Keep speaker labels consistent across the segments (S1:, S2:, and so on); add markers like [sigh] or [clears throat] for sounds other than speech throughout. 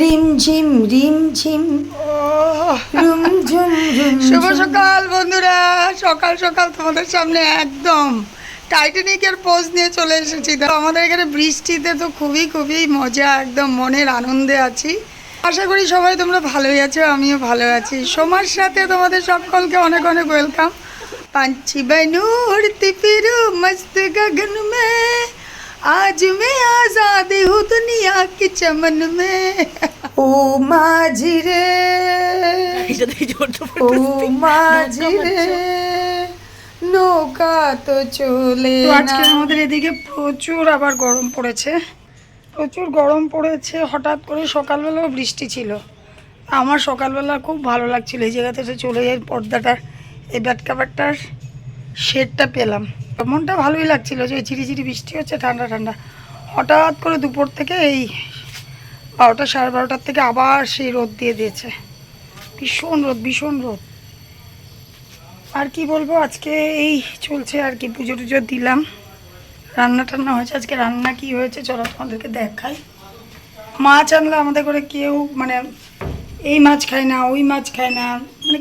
S1: রিমঝিম রিমঝিম রুমঝুম [laughs]
S2: শুভ
S1: রুমঝুম
S2: সকাল বন্ধুরা সকাল সকাল তোমাদের সামনে একদম টাইটানিকের পোজ নিয়ে চলে এসেছি। তো আমাদের এখানে বৃষ্টিতে তো খুবই খুবই মজা একদম মনের আনন্দে আছি। আশা করি সবাই তোমরা ভালোই আছো আমিও ভালো আছি। সোমার সাথে তোমাদের সকলকে অনেক অনেক ওয়েলকাম পাঞ্চি বাইনুর তিপিরু মস্ত গগন মে। আজ मैं आजाद हूँ दुनिया की चमन में
S1: ও মাঝি রে ও মাঝি রে নৌকা তো চলে
S2: তো
S1: না
S2: আজকে আমাদের এদিকে প্রচুর আবার গরম পড়েছে প্রচুর গরম পড়েছে হঠাৎ করে সকালবেলাও বৃষ্টি ছিল আমার সকালবেলা খুব ভালো লাগছিল এই জায়গাতে এসে চলে যাই পর্দাটার এই ব্যাট কাভারটার শেডটা পেলাম মনটা ভালোই লাগছিল যে ঝিরি বৃষ্টি হচ্ছে, ঠান্ডা ঠান্ডা। হঠাৎ করে দুপুর থেকে এই বারোটা সাড়ে বারোটার থেকে আবার সেই রোদ দিয়ে দিয়েছে। ভীষণ রোদ ভীষণ রোদ। আর কি বলব, আজকে এই চলছে আর কি, পুজো টুজো দিলাম। রান্না টান্না হয়েছে, আজকে রান্না কি হয়েছে চলো তোমাদেরকে দেখাই। মাছ আনলে আমাদের করে কেউ মানে এই মাছ খায় না, ওই মাছ খায় না মানে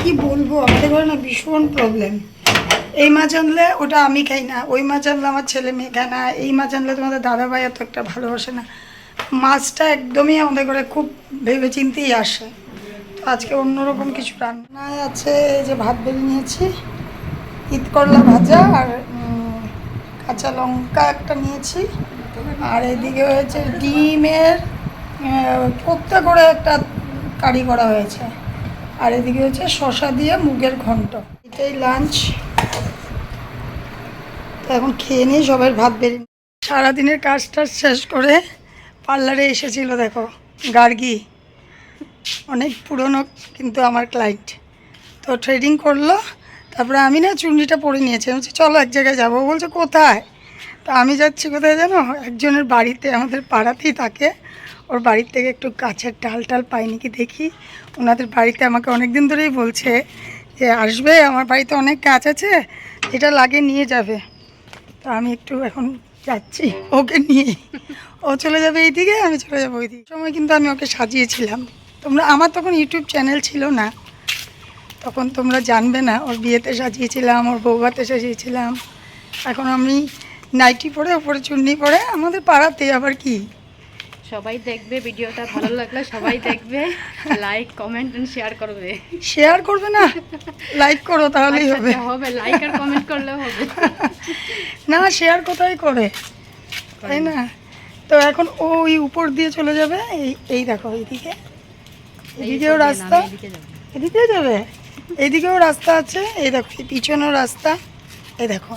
S2: কি বলব, আমাদের ঘরে না ভীষণ প্রবলেম এই মাছ আনলে ওটা আমি খাই না, ওই মাছ আনলে আমার ছেলে মেয়ে খায় না, এই মাছ আনলে তোমাদের দাদা ভাই এত একটা ভালোবাসে না। মাছটা একদমই আমাদের ঘরে খুব ভেবে চিন্তেই আসে। তো আজকে অন্যরকম কিছু রান্নায় আছে যে ভাত বেড়ে নিয়েছি, ঈদ করলা ভাজা আর কাঁচা লঙ্কা একটা নিয়েছি। আর এদিকে হয়েছে ডিমের কোপ্তা করে একটা কারি করা হয়েছে। আর এদিকে হচ্ছে শশা দিয়ে মুগের ঘন্ট। এটাই লাঞ্চ তো এখন খেয়ে নিয়ে সবাই ভাত বেরিয়ে সারাদিনের কাজ টাজ শেষ করে পার্লারে এসেছিল, দেখো, গার্গি। অনেক পুরনো কিন্তু আমার ক্লায়েন্ট তো ট্রেডিং করল, তারপরে আমি না চুন্ডিটা পরে নিয়েছি। বলছি, চলো এক জায়গায় যাব। বলছে, কোথায়? তো আমি যাচ্ছি কোথায় জানো? একজনের বাড়িতে, আমাদের পাড়াতেই থাকে। ওর বাড়ির থেকে একটু গাছের ডাল টাল পাইনি কি দেখি। ওনাদের বাড়িতে আমাকে অনেক দিন ধরেই বলছে যে, আসবে? আমার বাড়িতে অনেক গাছ আছে। এটা লাগে নিয়ে যাবে। তো আমি একটু এখন যাচ্ছি ওকে নিয়ে। ও চলে যাবে এই দিকে আমি চলে যাব ওই দিকে সময় কিন্তু আমি ওকে সাজিয়েছিলাম। তোমরা, আমার তখন ইউটিউব চ্যানেল ছিল না। তখন তোমরা জানবে না, ওর বিয়েতে সাজিয়েছিলাম, ওর বৌভাতে সাজিয়েছিলাম। এখন আমি নাইটি পরে, ওপরে চুন্নি পরে, আমাদের পাড়াতে আবার কি?
S3: সবাই দেখবে ভিডিওটা ভালো লাগলে সবাই দেখবে লাইক কমেন্ট এন্ড শেয়ার করবে।
S2: শেয়ার করবে না লাইক করো তাহলেই
S3: আচ্ছা,
S2: হবে।
S3: আচ্ছা, হবে লাইক আর কমেন্ট করলে হবে।
S2: না শেয়ার কোথায় করে? তাই না। তো এখন ওই উপর দিয়ে চলে যাবে এই এই দেখো এইদিকে। এদিকেও রাস্তা। এদিকেও যাবে? এইদিকেও রাস্তা আছে এই দেখো পিছনেও রাস্তা। এই দেখো।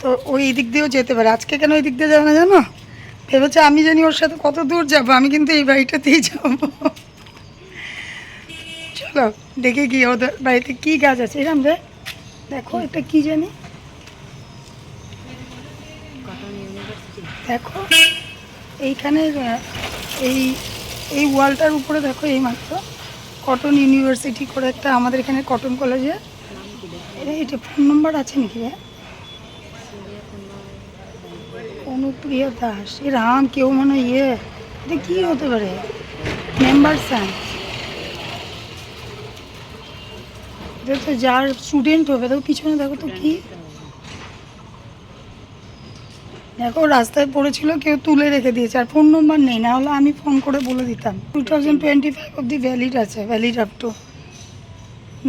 S2: তো ওই দিক দিয়েও যেতে পারে। আজকে কেন ওই দিক দিয়ে যাবে না জানো? ভেবেছে আমি জানি ওর সাথে কত দূর যাব, আমি কিন্তু এই বাড়িটাতেই যাব। চলো, দেখে কি ওদের বাড়িতে কি গাছ আছে। এরম রে দেখো এটা কি জানি? দেখো, এইখানে এই এই ওয়ালটার উপরে দেখো এই মাত্র কটন ইউনিভার্সিটি করে একটা আমাদের এখানে কটন কলেজে এটা ফোন নাম্বার আছে নাকি রে? কেউ মনে ইয়ে এটা কি হতে পারে? এটা তো যার স্টুডেন্ট হবে, দেখো পিছনে দেখো তো কি। দেখো রাস্তায় পড়েছিল, কেউ তুলে রেখে দিয়েছে, আর ফোন নম্বর নেই, না হলে আমি ফোন করে বলে দিতাম। টু থাউজেন্ড টোয়েন্টি ফাইভ অব্দি ভ্যালিড আছে valid up to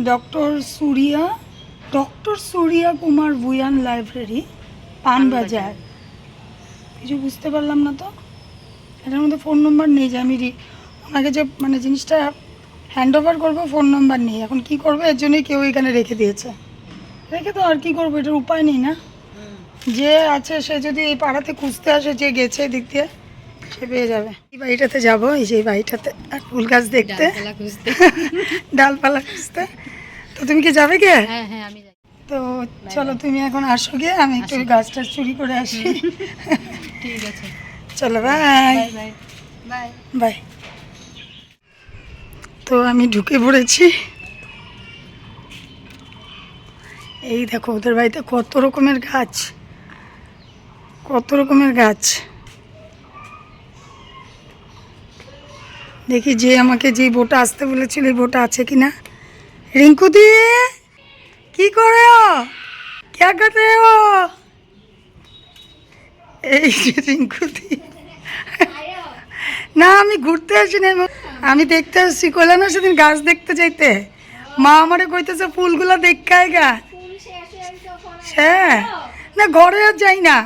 S2: doctor Suriya doctor Suriya Kumar Bhuyan library Panbazar কিছু বুঝতে পারলাম না তো। এটার মধ্যে ফোন নম্বর নেই যে আমি ওনাকে যে মানে জিনিসটা হ্যান্ড ওভার করব ফোন নম্বর নেই। এখন কি করব? এর জন্যই কেউ এখানে রেখে দিয়েছে। রেখে তো আর কি করব? এটার উপায় নেই না। যে আছে সে যদি এই পাড়াতে খুঁজতে আসে যে গেছে এদিক দিয়ে সে পেয়ে যাবে। এই বাড়িটাতে যাব এই যে এই বাড়িটাতে আর ফুল গাছ দেখতে।
S3: ডালপালা খুঁজতে। [laughs]
S2: তো তুমি কি যাবে কে
S3: হ্যাঁ হ্যাঁ আমি
S2: তো চলো তুমি এখন আসো গিয়ে আমি একটু ওই গাছটা চুরি করে আসি। [laughs]
S3: ঠিক আছে।
S2: চলো বাই
S3: বাই বাই
S2: তো আমি ঢুকে পড়েছি। এই দেখো ওদের বাড়িতে কত রকমের গাছ। কত রকমের গাছ। দেখি যে আমাকে যে বোটা আসতে বলেছিল এই বোটা আছে কি না রিঙ্কু দিয়ে কি করে ও? ক্যা কর রে ও? এই যে রিঙ্কুদি না, আমি ঘুরতে আসি না আমি দেখতে আসছি, কইলাম না সেদিন গাছ দেখতে যাইতে। মা আমারে কইতেছে, ফুলগুলো দেখায় গা। হ্যাঁ না, ঘরে আর যাই না।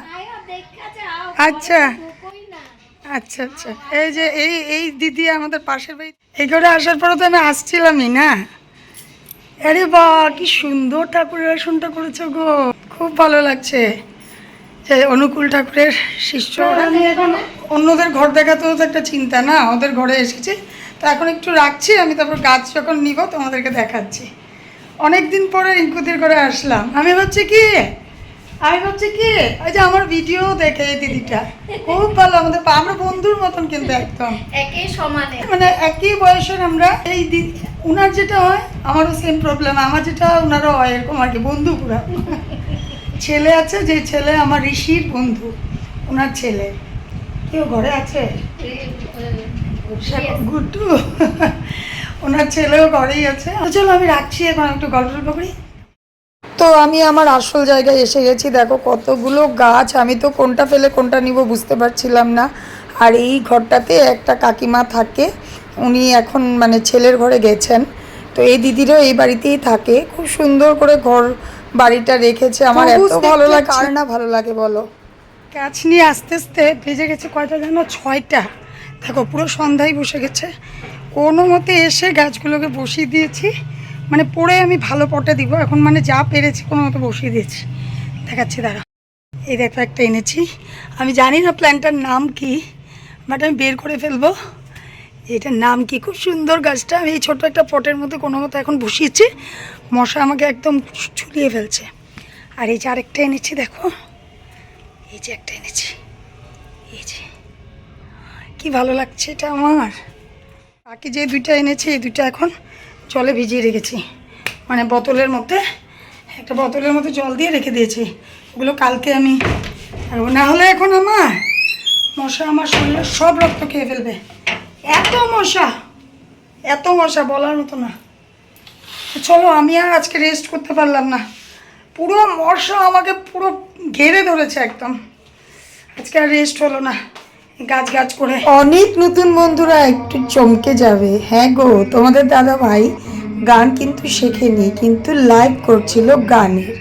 S2: আচ্ছা। আচ্ছা আচ্ছা। এই যে, এই এই দিদি আমাদের পাশের বাড়ি। এই ঘরে আসার পরে তো আমি আসছিলামই, না? আরে বা কি সুন্দর ঠাকুরের আসনটা করেছ গো। খুব ভালো লাগছে। অনুকূল ঠাকুরের শিষ্য। আমি এখন অন্যদের ঘর দেখাতেও তো একটা চিন্তা। না ওদের ঘরে এসেছি। তো এখন একটু রাখছি আমি তারপর গাছ যখন নিব তোমাদেরকে দেখাচ্ছি। অনেক দিন পরে রিঙ্কুদের ঘরে আসলাম। আমি ভাবছি কি? আমি ভাবছি কি? ওই যে আমার ভিডিও দেখে দিদিটা। খুব ভালো আমাদের আমরা বন্ধুর মতন কিন্তু একদম।
S3: একই সমানে।
S2: মানে একই বয়সের আমরা। এই দিদি উনার যেটা হয় আমারও সেম প্রবলেম আমার যেটা ওনারও হয় এরকম আর কি বন্ধু পুরা। ছেলে আছে যে ছেলে আমার ঋষির বন্ধু, ওনার ছেলে। কেউ ঘরে আছে? গুড্ডু। ওনার ছেলেও ঘরেই আছে। চলো আমি রাখছি, এখন একটু গল্প টল্প করি। তো আমি আমার আসল জায়গায় এসে গেছি, দেখো কতগুলো গাছ। আমি তো কোনটা ফেলে কোনটা নিব বুঝতে পারছিলাম না। আর এই ঘরটাতে একটা কাকিমা থাকে, উনি এখন মানে ছেলের ঘরে গেছেন। তো এই দিদিরও এই বাড়িতেই থাকে। খুব সুন্দর করে ঘর বাড়িটা রেখেছে আমার এত ভালো লাগে কার না ভালো লাগে বলো? গাছ নিয়ে আস্তে আস্তে ভেজে গেছে কয়টা জানো? ছয়টা। দেখো পুরো সন্ধ্যায় বসে গেছে। কোনো মতে এসে গাছগুলোকে বসিয়ে দিয়েছি। মানে পরে আমি ভালো পটে দিব। এখন মানে যা পেরেছি কোনো মতে বসিয়ে দিয়েছি। দেখাচ্ছি দাঁড়া। এই দেখো একটা এনেছি। আমি জানি না প্ল্যান্টটার নাম কি বাট আমি বের করে ফেলব। এটার নাম কি? খুব সুন্দর গাছটা। আমি এই ছোটো একটা পটের মধ্যে কোনো মতো এখন বসিয়েছি। মশা আমাকে একদম ঝুলিয়ে ফেলছে। আর এই যে আরেকটা এনেছি, দেখো। এই যে একটা এনেছি। এই যে। কি ভালো লাগছে এটা আমার। বাকি যে দুইটা এনেছি, এই দুইটা এখন জলে ভিজিয়ে রেখেছি। মানে বোতলের মধ্যে, একটা বোতলের মধ্যে জল দিয়ে রেখে দিয়েছি। ওগুলো কালকে আমি রাখব। না হলে এখন আমার মশা, আমার শরীরের সব রক্ত খেয়ে ফেলবে। এত মশা এত মশা বলার মতো না। চলো, আমি আর আজকে রেস্ট করতে পারলাম না। পুরো মশা আমাকে পুরো ঘেরে ধরেছে একদম। আজকে আর রেস্ট হলো না, গাছ গাছ করে। অনেক নতুন বন্ধুরা, একটু চমকে যাবে। হ্যাঁ গো, তোমাদের দাদা ভাই গান কিন্তু শেখেনি, কিন্তু লাইভ করছিল গানের।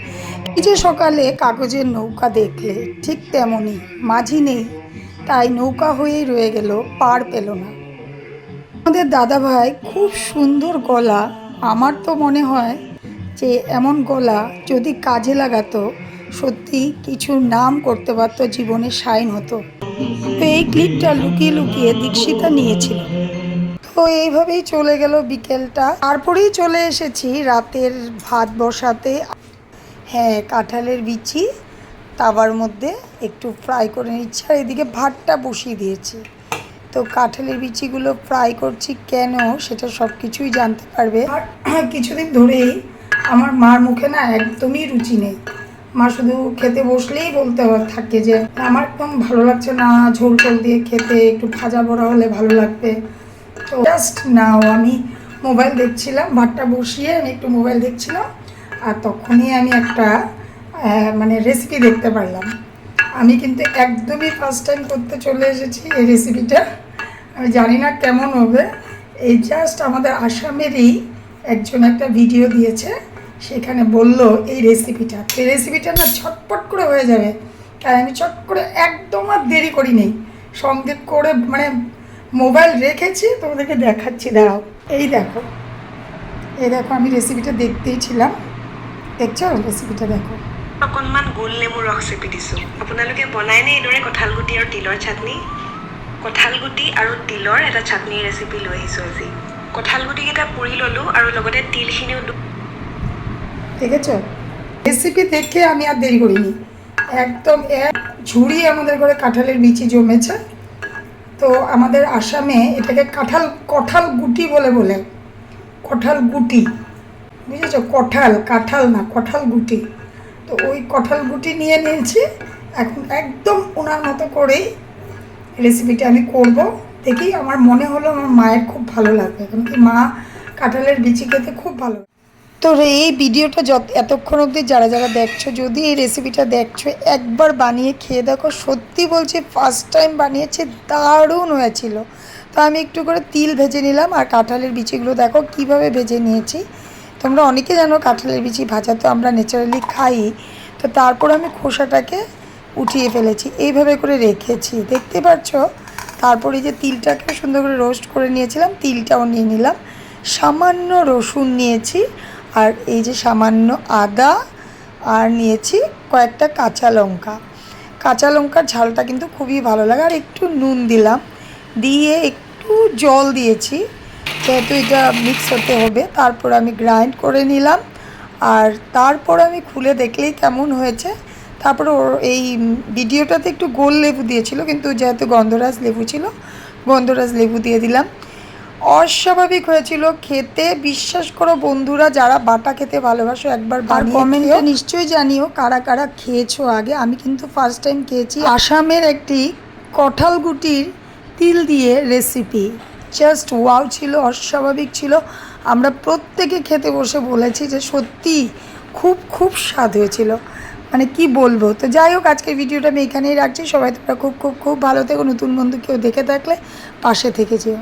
S2: এই যে সকালে কাগজের নৌকা দেখলে, ঠিক তেমনই, মাঝি নেই, তাই নৌকা হয়েই রয়ে গেল, পার পেল না। আমাদের দাদা ভাই খুব সুন্দর গলা। আমার তো মনে হয় যে এমন গলা যদি কাজে লাগাতো, সত্যি কিছু নাম করতে পারতো, জীবনে সাইন হতো। তো এই ক্লিপটা লুকিয়ে লুকিয়ে দীক্ষিতা নিয়েছিল। তো এইভাবেই চলে গেল বিকেলটা। তারপরেই চলে এসেছি রাতের ভাত বসাতে। হ্যাঁ কাঁঠালের বিচি, তাওয়ার মধ্যে একটু ফ্রাই করে নিচ্ছি। আর এদিকে ভাতটা বসিয়ে দিয়েছি। তো কাঁঠালের বিচিগুলো ফ্রাই করছি কেন সেটা সব কিছুই জানতে পারবে। [clears throat] কিছুদিন ধরেই আমার মার মুখে না একদমই রুচি নেই। মা শুধু খেতে বসলেই বলতে থাকে যে, আমার একদম ভালো লাগছে না, ঝোল টোল দিয়ে খেতে, একটু ভাজা বড়া হলে ভালো লাগবে। তো জাস্ট নাও আমি মোবাইল দেখছিলাম, ভাতটা বসিয়ে আমি একটু মোবাইল দেখছিলাম, আর তখনই আমি একটা মানে রেসিপি দেখতে পারলাম। আমি কিন্তু একদমই ফার্স্ট টাইম করতে চলে এসেছি এই রেসিপিটা আমি জানি না কেমন হবে। এই জাস্ট আমাদের আসামেরই একজন একটা ভিডিও দিয়েছে। সেখানে বলল এই রেসিপিটা এই রেসিপিটা না ছটপট করে হয়ে যাবে। তাই আমি চট করে একদম আর দেরি করি নেই সঙ্গে করে মানে মোবাইল রেখেছি, তোমাদেরকে দেখাচ্ছি। দাঁড়াও। এই দেখো। এই দেখো, আমি রেসিপিটা দেখতেই ছিলাম। দেখছ? রেসিপিটা দেখো।
S4: অকণমান গোল নেমুৰ ৰস চেপি দিছোঁ। আপোনালোকে বনায়নে এইদৰে কঁঠাল গুটি আৰু তিলৰ চাটনি? কঁঠাল গুটি আৰু তিলৰ এটা চাটনিৰ ৰেচিপি লৈ আহিছোঁ আজি। কঁঠাল পুৰি ল'লোঁ আৰু লগতে তিলখিনিও দু-
S2: দেখেছ? রেসিপি দেখে আমি আর দেরি করিনি। একদম এক ঝুড়ি আমাদের ঘরে কাঁঠালের বিচি জমেছে। তো আমাদের আসামে এটাকে কাঁঠাল কঁঠাল গুটি বলে বলে। কঁঠাল গুটি বুঝেছ? কঁঠাল, কাঁঠাল না কঁঠাল গুটি তো ওই কঁঠাল গুটি নিয়ে নিয়েছি। এখন একদম ওনার মতো করেই রেসিপিটা আমি করব।
S1: দেখেই আমার মনে হলো আমার মায়ের খুব ভালো লাগবে। কারণ কি মা কাঁঠালের বিচি খেতে খুব ভালো তো এই ভিডিওটা যত, এতক্ষণ অবধি যারা যারা দেখছ, যদি এই রেসিপিটা দেখছ, একবার বানিয়ে খেয়ে দেখো। সত্যি বলছি ফার্স্ট টাইম বানিয়েছে, দারুণ হয়েছিল। তো আমি একটু করে তিল ভেজে নিলাম, আর কাঁঠালের বিচিগুলো দেখো কীভাবে ভেজে নিয়েছি। তোমরা অনেকে জানো কাঁঠালের বিচি ভাজা তো আমরা ন্যাচারালি খাই তো তারপর আমি খোসাটাকে উঠিয়ে ফেলেছি। এইভাবে করে রেখেছি। দেখতে পাচ্ছ? তারপরে যে তিলটাকে সুন্দর করে রোস্ট করে নিয়েছিলাম, তিলটাও নিয়ে নিলাম। সামান্য রসুন নিয়েছি আর এই যে সামান্য আদা আর নিয়েছি কয়েকটা কাঁচা লঙ্কা। কাঁচা লঙ্কার ঝালটা কিন্তু খুবই ভালো লাগে আর একটু নুন দিলাম। দিয়ে একটু জল দিয়েছি, যেহেতু এটা মিক্স হতে হবে। তারপর আমি গ্রাইন্ড করে নিলাম। আর তারপর আমি খুলে দেখলেই কেমন হয়েছে। তারপরে ওর এই ভিডিওটাতে একটু গোল লেবু দিয়েছিল কিন্তু যেহেতু গন্ধরাজ লেবু ছিল গন্ধরাজ লেবু দিয়ে দিলাম। অস্বাভাবিক হয়েছিল খেতে বিশ্বাস করো বন্ধুরা যারা বাটা খেতে ভালোবাসো একবার আর কমেন্টে নিশ্চয়ই জানিও কারা কারা খেয়েছো আগে। আমি কিন্তু ফার্স্ট টাইম খেয়েছি আসামের একটি কঠাল গুটির তিল দিয়ে রেসিপি জাস্ট ওয়াও ছিল অস্বাভাবিক ছিল। আমরা প্রত্যেকে খেতে বসে বলেছি যে সত্যি খুব খুব স্বাদ হয়েছিল। মানে কি বলব? তো যাই হোক, আজকের ভিডিওটা আমি এখানেই রাখছি। সবাই তোমরা খুব খুব খুব ভালো থেকো। নতুন বন্ধু কেউ দেখে থাকলে পাশে থেকে যেও।